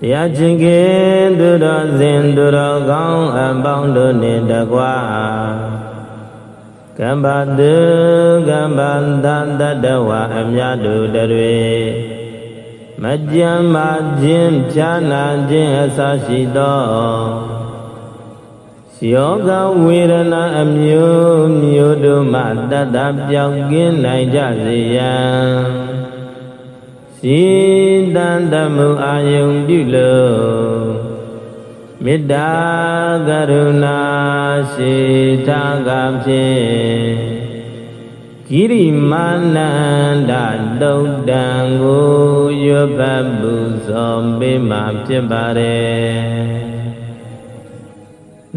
တရားချင်းကင်သူတော်စင်သူတော်ကောင်းအပေါင်းတို့နှင့်တကွာကမ္ဘာတုကမ္ဘာတန်တတဝအမြတ်တို့တွေမကြမ်းမာခြင်းဖြာနာခြင်းအစရှိသောယောဂဝေဒနာအမျိုးမျိုးတို့မှတတ်တာပြောင်းကင်းနိုင်ကြစေရန် စီတန်တမှုအာယုံပြုလို့မေတ္တာကရုဏာရှိထားကဖြင့်ဂိရိမာနန္ဒတုတ်တံကိုရွတ်ပတ်ပူဇော်ပေးမှာဖြစ်ပါတယ်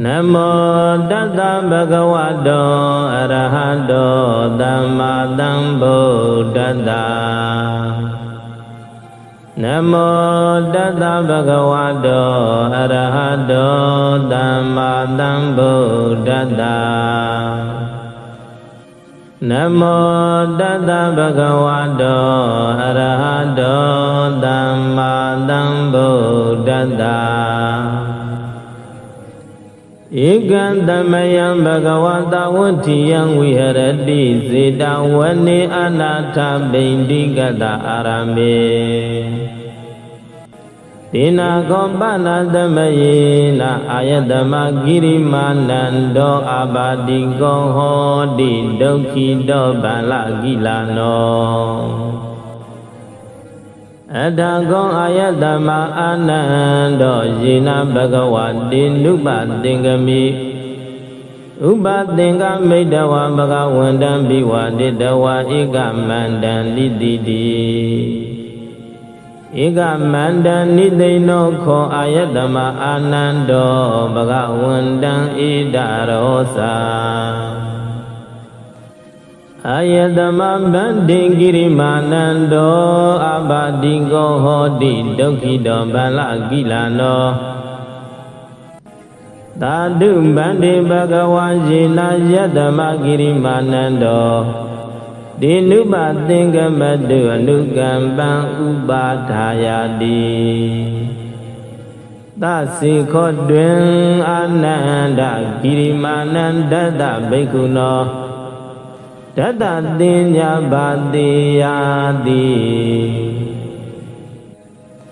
နမောတတ္တဗဂဝတောအရဟတောသမ္မာသမ္ဗုဒ္ဓတ္တ နမောတတ္တဗဂဝတောအရဟတောသမ္မာသမ္ဗုဒ္ဓတ္တနမောတတ္တဗဂဝတောအရဟတောသမ္မာသမ္ဗုဒ္ဓတ္တ ဧကံသမယံဘဂဝတာဝဋ္ဌိယံဝိဟရတိစေတဝနေအနာထဗိန္တိကတအာရမေဒေနာကောပနာသမယေနအာယတမဂိရိမာနန္တောအာဘာတိကောဟောတိဒုက္ခိတောဗန္လကိလနော အတံကောအာယတမအာနန္တောယေနဘဂဝတိနုပသင်္ကမိဥပသင်္ကမိတဝဘဂဝန္တံဘိဝတိတဝဧကမန္တံလိတိတိဧကမန္တံနိသိဏောခောအာယတမအာနန္တောဘဂဝန္တံဣဒရောသာ အာယတမဗန္တိကိရိမာနန္တောအဘာတိကောဟောတိဒုက္ခိတောဗလကိလနောသာဓုဗန္တိဘဂဝါယေနယတမကိရိမာနန္တောဒီနုပသင်္ကမတုအနုကံပံဥပါထာယာတိသစေခောတွင်အာနန္ဒကိရိမာနန္ဒတဘိက္ခုနော တတတင်ညာပါတိယာတိ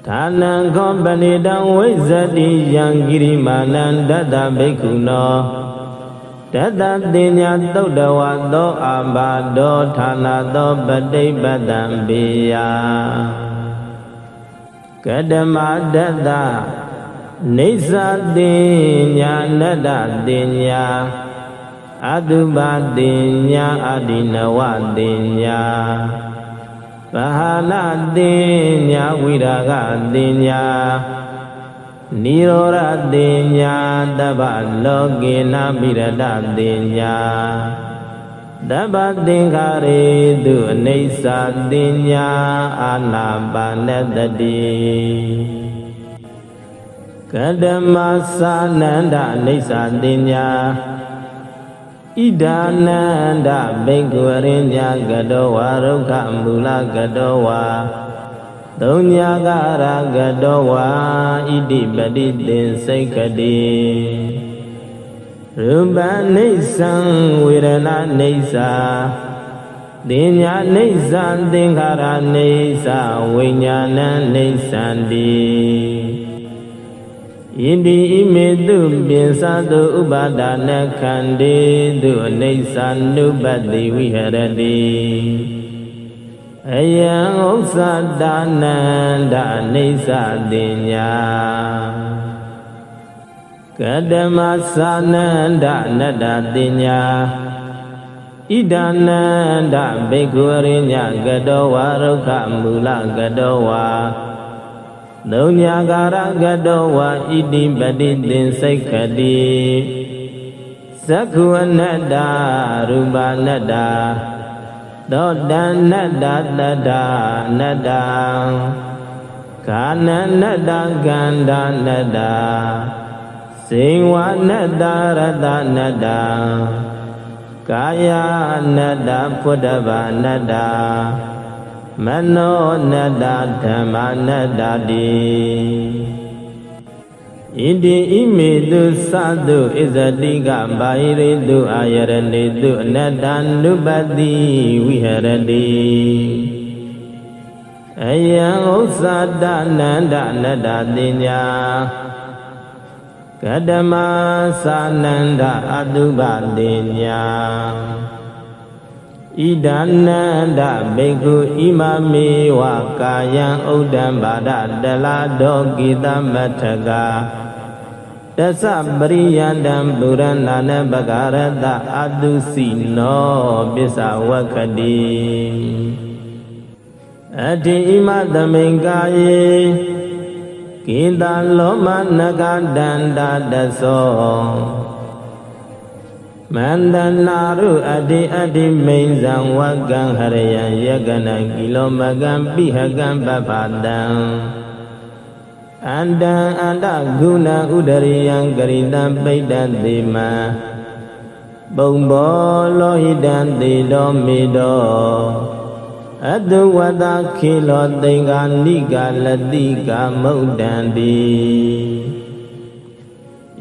ဌာနံခောပဏိတံဝိဇ္ဇတိယံဂိရိမာနန္တတဘိက္ခုနောတတတင်ညာသုတ်တဝသောအာဘာဒောဌာနသောပဋိပတံဘေယကတမတတနေသတင်ညာနတ္တတင်ညာ အတုပါတင်ညာအဒီနဝတင်ညာပဟာလတင်ညာဝိရာဂတင်ညာနိရောဓတင်ညာတဗ္ဗလောကေနမိရတတင်ညာတဗ္ဗသင်္ခါရေတုအိဋ္ဌတင်ညာအာနာပါနတတိကတမသာနန္ဒအိဋ္ဌတင်ညာ ဣဒာနန္ဒဘိက္ခုအရိညာကတောဝါရုက္ခမူလကတောဝါသုံးညာကရကတောဝါဣတိပတိသင်စိတ်ကတိရူပနိစ္စံဝေဒနာနိစ္စတင်ညာနိစ္စသင်္ခါရနိစ္စဝိညာဏနိစ္စံတိ ယိတိဣမေတုပိသတုဥပါဒနာခန္တေတုအိဋ္ဌာနုပတ္တိဝိဟရတိအယံဥစ္စာဒါနန္ဒအိဋ္ဌာတိညာကတမသာနန္ဒနတ္တတိညာဣဒာနန္ဒဘိက္ခုရိညာကတောဝါရုခမူလကတောဝါ သုံးညာကာရကတောဝါဣတိပတိသင်္စိတ်ခတိသက္ခုအနတ္တရူပနတ္တသောတဏနတ္တတတ္တနတ္တခာနနတ္တကန္ဓနတ္တစေဝနတ္တရတနတ္တကာယနတ္တဖုဒ္ဓဘာနတ္တ မနောနတ္တဓမ္မနတ္တတိဣတိဣမေတုသတုဣဇတိကဘာဟိရိတုအာယရဏိတုအနတ္တနုပတိဝိဟရတိအယံဥစ္စာတနန္ဒနတ္တတိညာကတမသာနန္ဒအတုပတိညာ ဣဒာနန္ဒဘေကုဣမမေဝကာယံဥဒ္ဒံဘာဒတလာဒောကိတမထကာတသပရိယန္တံပုရဏနပဂရတအတုစီနောပစ္စဝကတိအတ္တိဣမသမိန်ကာယေကိတလောမနဂဒန္တာတသော မန္တနာရုအတ္တိအတ္တိမိန်ဇံဝကံဟရယံယကနံကိလောမကံပိဟကံပပတံအန္တံအန္တဂုဏဥဒရိယံဂရိတံပိဋ္ဌတိမံပုံဘောလောဟိတံတေတော်မေတော်အတုဝတခေလောသင်္ကာနိကာလတိကာမုတ်တံတိ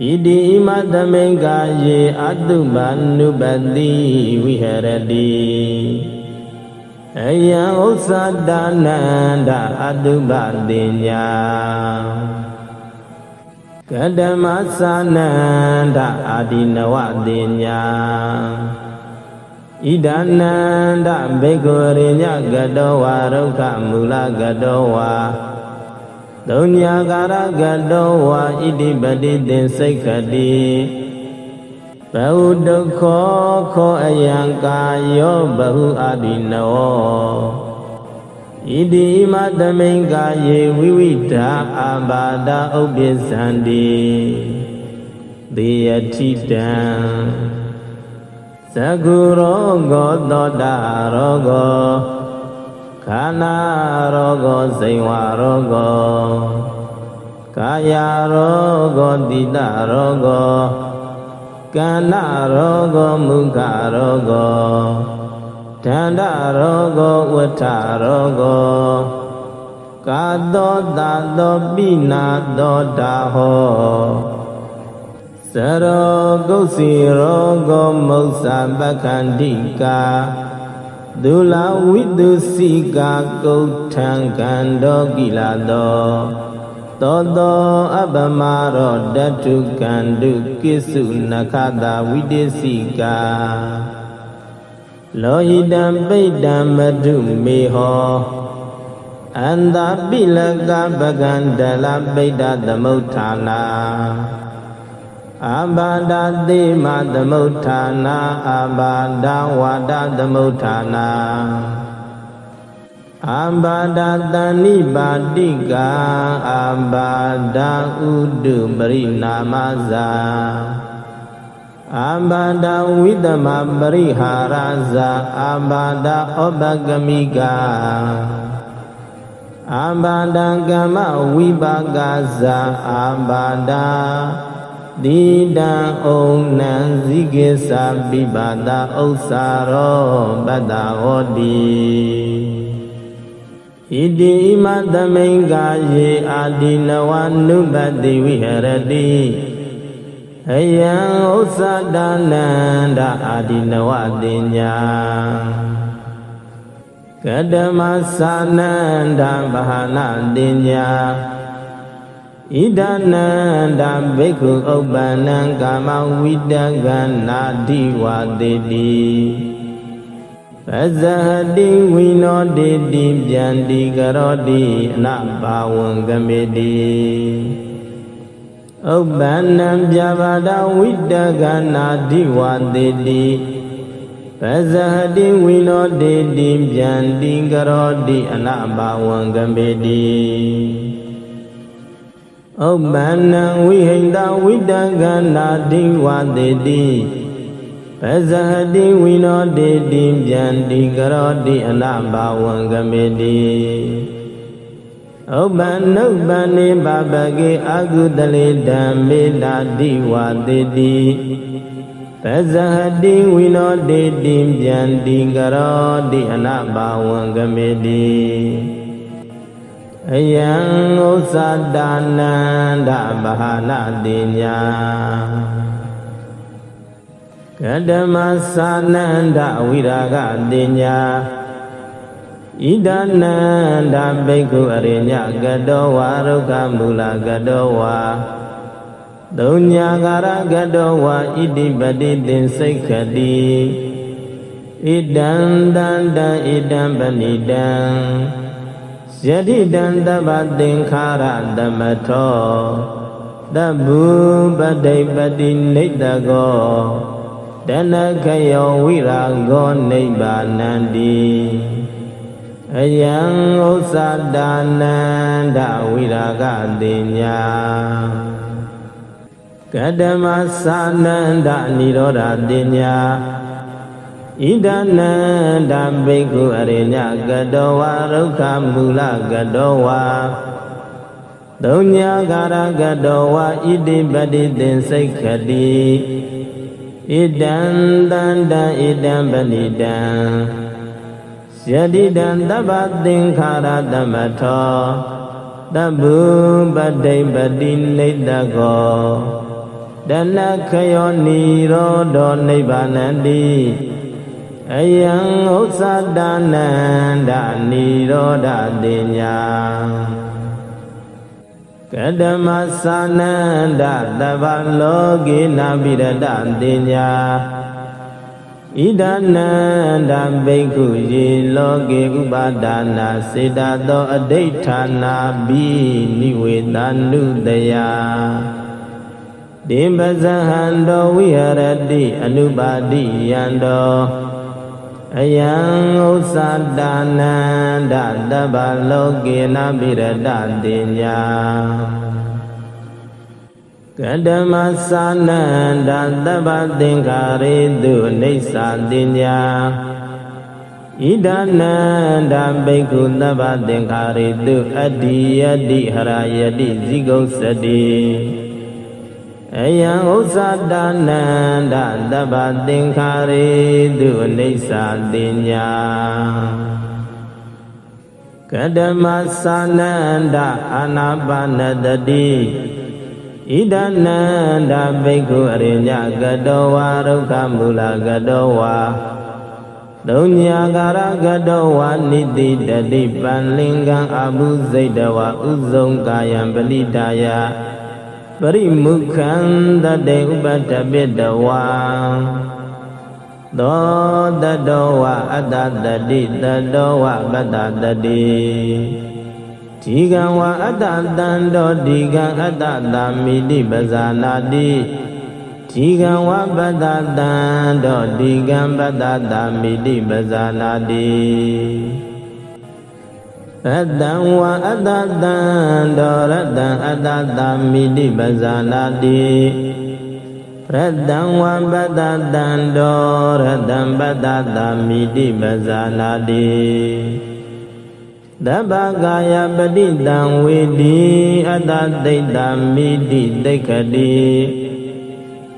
ဣတိဣမသမိန်ကာယေအတုပနုပတိဝိဟရတိအယံဥစ္စာတနန္ဒအတုပတိညာကတမသနန္ဒအာဒီနဝတိညာဣဒာနန္ဒဘေကုရိညကတောဝါရုခမူလကတောဝါ သုံးညာကာရကတောဝါဣတိပတိသင်စိတ်ခတိဘဟုဒုက္ခခောအယံကာယောဘဟုအာဒီနောဣတိမတမိန်ကာယေဝိဝိတာအာဘာဒဥပ္ပဇံတိသေယတိတံသကုရောဂောသောတာရောဂော ခန္ဓာရောဂောစိန်ဝါရောဂောကာယရောဂောတိတရောဂောကန္နရောဂောမုခရောဂောဒန္တရောဂောဝဋ္ဌရောဂောကာသောတာသောပိနာသောတာဟောသရောကုစီရောဂောမௌသပက္ခန္တိကာ ဒုလဝိတုစီကာကုဋ္ဌံကန္တောကိလသောသောသောအပမရောတတုကန္တုကိစုနခတာဝိတေစီကာလောဟိတံပိဋ္ဌံမတုမေဟောအန္တာပိလကပကံတလပိဋ္ဌသမုဋ္ဌာနာ အာဘာဒတိမသမုဋ္ဌာနာအာဘာဒဝါဒသမုဋ္ဌာနာအာဘာဒတဏိပါတိကာအာဘာဒဥတုပရိနာမဇာအာဘာဒဝိတမပရိဟာရဇာအာဘာဒဩပကမိကာအာဘာဒကမ္မဝိပါကဇာအာဘာဒ တိတံဩနံဇိကေသပိပါဒဥစ္စာရောပတ္တဟောတိဣတိဣမသမိန်ကာယေအာတိနဝနုပတိဝိဟရတိအယံဥစ္စာတနန္ဒအာတိနဝတိညာကတမသာနန္ဒဘာနာတိညာ ဣဒနန္တဘိက္ခုဥပ္ပန္နံကာမဝိတကနာတိဝတိတိပဇဟတိဝိနောတိတိပြန်တိကရောတိအနဘာဝံကမေတိဥပ္ပန္နံပြဘာဒဝိတကနာတိဝတိတိပဇဟတိဝိနောတိတိပြန်တိကရောတိအနဘာဝံကမေတိ ဥပ္ပန္နံဝိဟိတဝိတကနာတိဝတေတိပဇဟတိဝိနောတေတိပြန်တိကရောတိအနဘာဝံကမေတိဥပ္ပန္နုပ္ပန္နေဘပကေအာကုတလေဓမ္မေတာတိဝတေတိပပဇဟတိဝိနောတိတိပြန်တိကရောတိအနဘာဝံကမေတိ အယံဥစ္စာတာနန္ဒဗဟာလတိညာကတမသာနန္ဒဝိရာဂတိညာဣဒနန္ဒဘိက္ခုအရိညကတောဝါရုက္ခမူလကတောဝါသုံးညာကာရကတောဝါဣတိပတိသင်္စိတ်ခတိဣဒံတန္တံဣဒံပဏိတံ ယတိတံတပ္ပသင်္ခါရသမထောတဗ္ဗုပတိပတိနိတ္တကောတဏခယောဝိရာဂောနိဗ္ဗာနန္တိအယံဥစ္စာဒါနန္ဒဝိရာဂတိညာကတမသာနန္ဒនិရောဓတိညာ ဣဒနန္ဒဘိက္ခုအရိညကတောဝါရုက္ခမူလကတောဝါသုံးညာကာရကတောဝါဣတိပတိသင်္စိတ်ခတိဣဒံတန္တံဣဒံပဏိတံယတိတံတပ္ပသင်္ခါရသမထောတဗ္ဗုပတိပတိနိတ္တကောတဏခယောနိရောဓောနိဗ္ဗာနန္တိ အယံဥစ္စာတနန္ဒနိရောဓတိညာကတမသာနန္ဒတဗ္ဗလောကေနပိရတတိညာဣဒနန္ဒဘိက္ခုယေလောကေဥပါဒါနာစေတသောအဋိဋ္ဌာနာဘိနိဝေသနုတယတိပဇဟံတောဝိဟရတိအနုပါတိယံတော အယံဥစ္စာတာနန္ဒတဗ္ဗလောကေနပိရတတိညာကတမသာနန္ဒတဗ္ဗသင်္ခါရေတုအိဋ္ဌာတိညာဣဒနန္ဒဘိက္ခုတဗ္ဗသင်္ခါရေတုအတ္တိယတိဟရယတိဇိဂုစတိ အယံဥစ္စာတနန္ဒတဗ္ဗသင်္ခါရေတုအိဋ္ဌာတိညာကတမသာနန္ဒအာနာပါနတတိဣဒနန္ဒဘိက္ခုအရိညကတောဝါရုက္ခမူလကတောဝါသုံးညာကာရကတောဝါနိတိတတိပံလင်္ကံအဘုဇိတဝဥဇုံကာယံပလိတာယ ပရိမုခံတတေဥပတပိတဝါသောတတောဝအတ္တတတိတတောဝပတ္တတတိဒီကံဝအတ္တတံတောဒီကံအတ္တတာမိတိပဇာနာတိဒီကံဝပတ္တတံတောဒီကံပတ္တတာမိတိပဇာနာတိ ရတံဝအတ္တတံတောရတံအတ္တတာမိတိပဇာနာတိရတံဝပတ္တတံတောရတံပတ္တတာမိတိပဇာနာတိတဗ္ဗကာယပฏิတံဝေတိအတ္တသိတ္တမိတိသိက္ခတိ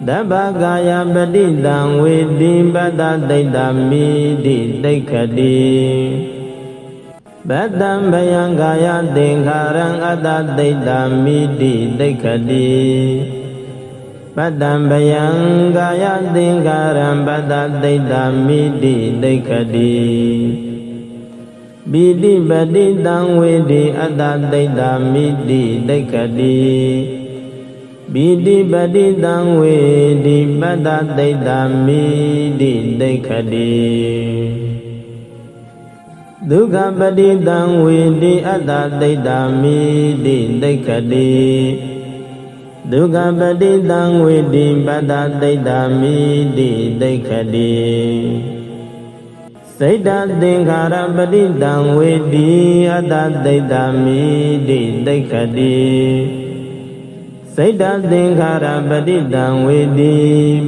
တဗ္ဗကာယပฏิတံဝေတိပတ္တသိတ္တမိတိသိက္ခတိ ပတ္တံဘယံကာယသင်္ခါရံအတ္တသိတ္တမိတိသိက္ခတိပတ္တံဘယံကာယသင်္ခါရံပတ္တသိတ္တမိတိသိက္ခတိပိတိပတိတံဝေတိအတ္တသိတ္တမိတိသိက္ခတိပိတိပတိတံဝေတိပတ္တသိတ္တမိတိသိက္ခတိ ဒုက္ခပတိတံဝေတိအတ္တသိတ္တမိတိသိက္ခတိဒုက္ခပတိတံဝေတိပတ္တသိတ္တမိတိသိက္ခတိစိတ်တသင်္ခါရပฏิတံဝေတိအတ္တသိတ္တမိတိသိက္ခတိစိတ်တသင်္ခါရပฏิတံဝေတိ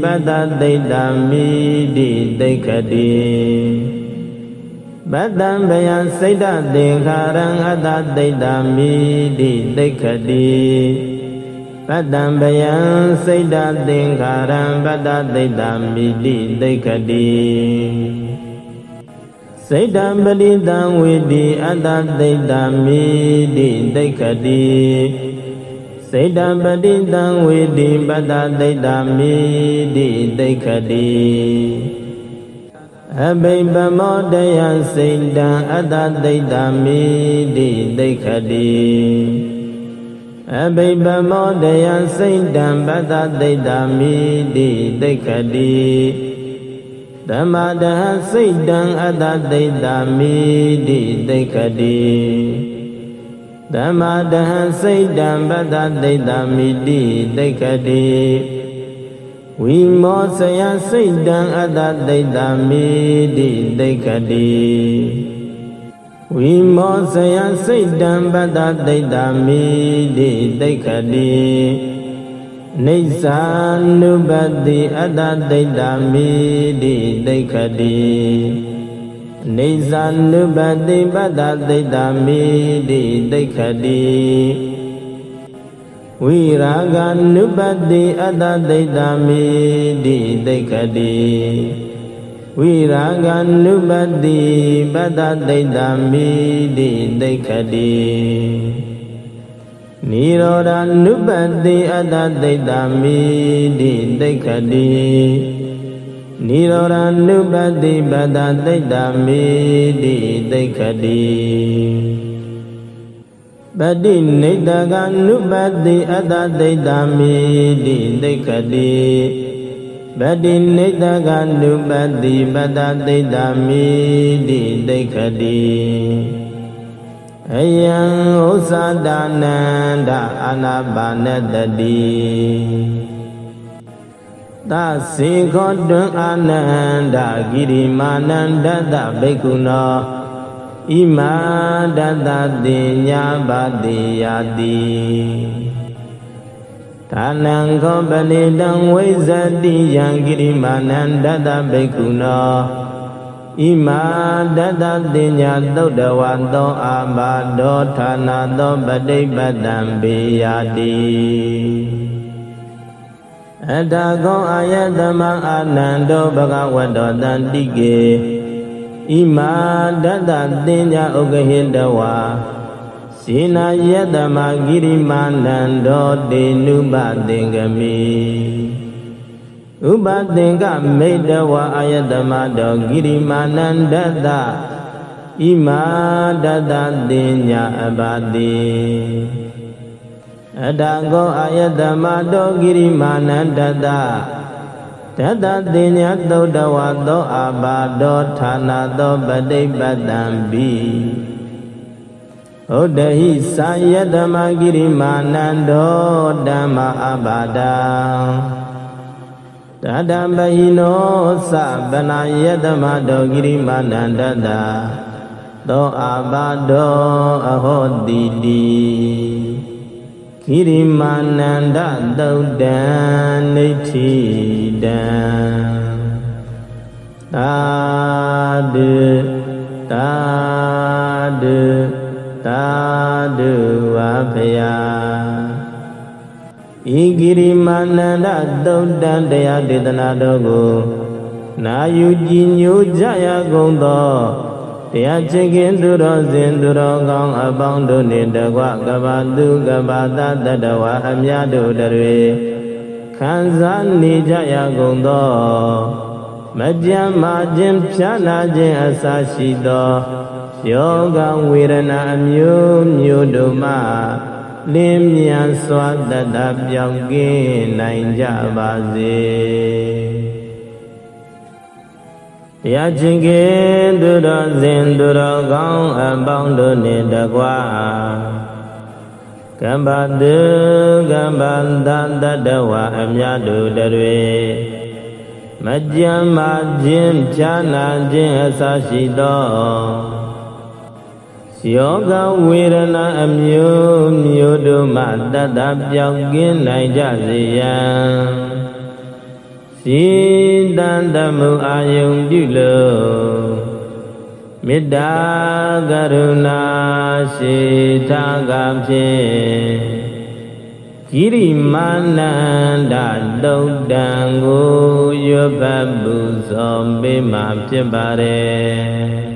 ပတ္တသိတ္တမိတိသိက္ခတိ ပတ္တံဘယံစိတ်တသင်္ခါရံအတ္တသိတ္တမိတိသိက္ခတိပပတ္တံပယံစိတ်တသင်္ခါရံပတ္တသိတ္တမိတိသိက္ခတိစိတ်တံပရိတံဝေတိအတ္တသိတ္တမိတိသိက္ခတိစိတ်တံပရိတံဝေတိပတ္တသိတ္တမိတိသိက္ခတိ အဘိပမောတယစိတ်တံအတ္တသိတ္တမိတိသိက္ခတိအဘိပမောတယစိတ်တံပတ္တသိတ္တမိတိသိက္ခတိဓမ္မတဟစိတ်တံအတ္တသိတ္တမိတိသိက္ခတိဓမ္မတဟစိတ်တံပတ္တသိတ္တမိတိသိက္ခတိ ဝိမောစယစိတ်တံအတ္တသိတ္တမိတိသိက္ခတိဝိမောစယစိတ်တံပတ္တသိတ္တမိတိသိက္ခတိနေသ ानु ပတိအတ္တသိတ္တမိတိသိက္ခတိနေသ ानु ပတိပတ္တသိတ္တမိတိသိက္ခတိ ဝိရာဂ ानु ပတိအတ္တသိတ္တမိတိသိက္ခတိဝိရာဂ ानु ပတိပတ္တသိတ္တမိတိသိက္ခတိနိရောဓ ानु ပတိအတ္တသိတ္တမိတိသိက္ခတိနိရောဓ ानु ပတိပတ္တသိတ္တမိတိသိက္ခတိ ပတိနေတက ानु ပတိအတ္တသိတ္တမိတိသိက္ခတိပတိနေတက ानु ပတိပတ္တသိတ္တမိတိသိက္ခတိအယံဥစ္စာဒါနန္ဒအာနာပါနတတိသစေခောတွင်အာနန္ဒဂိရိမာနန္ဒတဘိက္ခုနော ဣမာဒတတိညာပါတိယာတိဒါနံခောပဏိတံဝိဇတိယံဂိရိမာနန္ဒတဘိက္ခုနောဣမာတတတင်ညာသုတ်တဝါသောအာဘာဒောဌာနာသောပဋိပတ္တံဘေယတိအတ္တကောအာယတမအာနန္တောဘဂဝတောတန္တိကေ ဣမာတတတင်ညာဥက္ကဟိတဝါစေနာယတမဂိရိမာနန္တောတေနုပသင်္ကမိဥပသင်္ကမိတဝအာယတမတောဂိရိမာနန္ဒတဣမာတတတင်ညာအပါတိအတ္တကောအာယတမတောဂိရိမာနန္ဒတ တတတင်ညာသုတ်တဝသောအာဘာဒောဌာနာသောပဋိပတ္တံဘိဟုတ်တဟိသာယတမဂိရိမာနန္ဒောဓမ္မအဘာဒံတတံပဟိနောသဗနာယတမတောဂိရိမာနန္ဒတသောအာဘာဒောအဟောတိတိ ဂိရိမာနန္ဒသုတ်တံနေတိတံသာဓုသာဓုသာဓုဝါဖယာဤဂိရိမာနန္ဒသုတ်တံတရားဒေသနာတော်ကို နာယူကြည်ညိုကြရကုန်သော တရားချစ်ခင်သူတော်စင်သူတော်ကောင်းအပေါင်းတို့နှင့်တကွကဘာသူကဘာသတတဝါအမြတ်တို့တွေခံစားနေကြရကုန်သောမကြမ်းမာခြင်းဖြာနာခြင်းအစရှိသောယောဂဝေဒနာအမျိုးမျိုးတို့မှလင်းမြန်စွာတတပြောင်းကင်းနိုင်ကြပါစေ တရားချင်းကင်းသူတော်စင်သူတော်ကောင်းအပေါင်းတို့နှင့်တကွာကမ္ဘာတုကမ္ဘာတတတဝအမြတ်တို့တွေမကြမ်းမာခြင်းဖြာနာခြင်းအစရှိသောယောဂဝေဒနာအမျိုးမျိုးတို့မှတတ်တာပြောင်းကင်းနိုင်ကြစေရန် စီတန်တမှုအာယုံပြုလို့မေတ္တာကရုဏာရှိထားကဖြင့်ဂိရိမာနန္ဒတုတ်တံကိုရွတ်ပတ်ပူဇော်ပေးမှာဖြစ်ပါတယ်